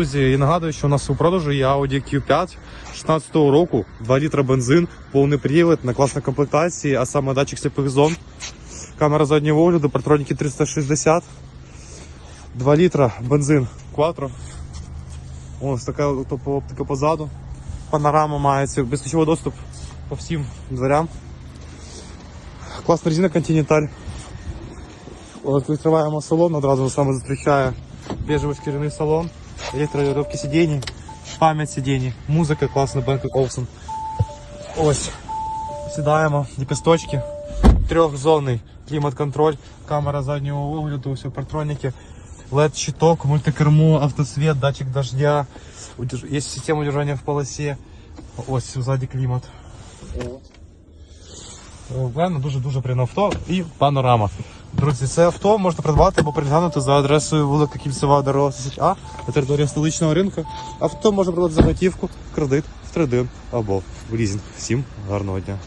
Друзі, і нагадую, що у нас у продажу є Audi Q5 16 року, 2 літра бензин, повний привід на класній комплектації, а саме датчик сліпих зон, камера заднього огляду, партроніки 360, 2 літра бензин Quattro. Ось така топова оптика позаду. Панорама мається, безключовий доступ по всім дверям. Класна резина Continental. Відкриваємо салон, одразу саме зустрічає бежевий шкіряний салон, електрорегулировки сидінь, пам'ять сидінь, музика класна Бенк Олсен. Ось. Сідаємо, ліпісточки, трьохзонний клімат-контроль, камера заднього огляду, все партроніки, LED щиток, мультикермо, автосвет, датчик дождя, удерж- є система удержання в полосі. Ось ззаді клімат. Главне, дуже-дуже приємне авто і панорама. Друзі, це авто можна придбати або переглянути за адресою вулика Кільцева дорога 10А на території столичного ринку. Авто можна придбати за готівку, кредит, в тридин або в лізінг. Всім гарного дня.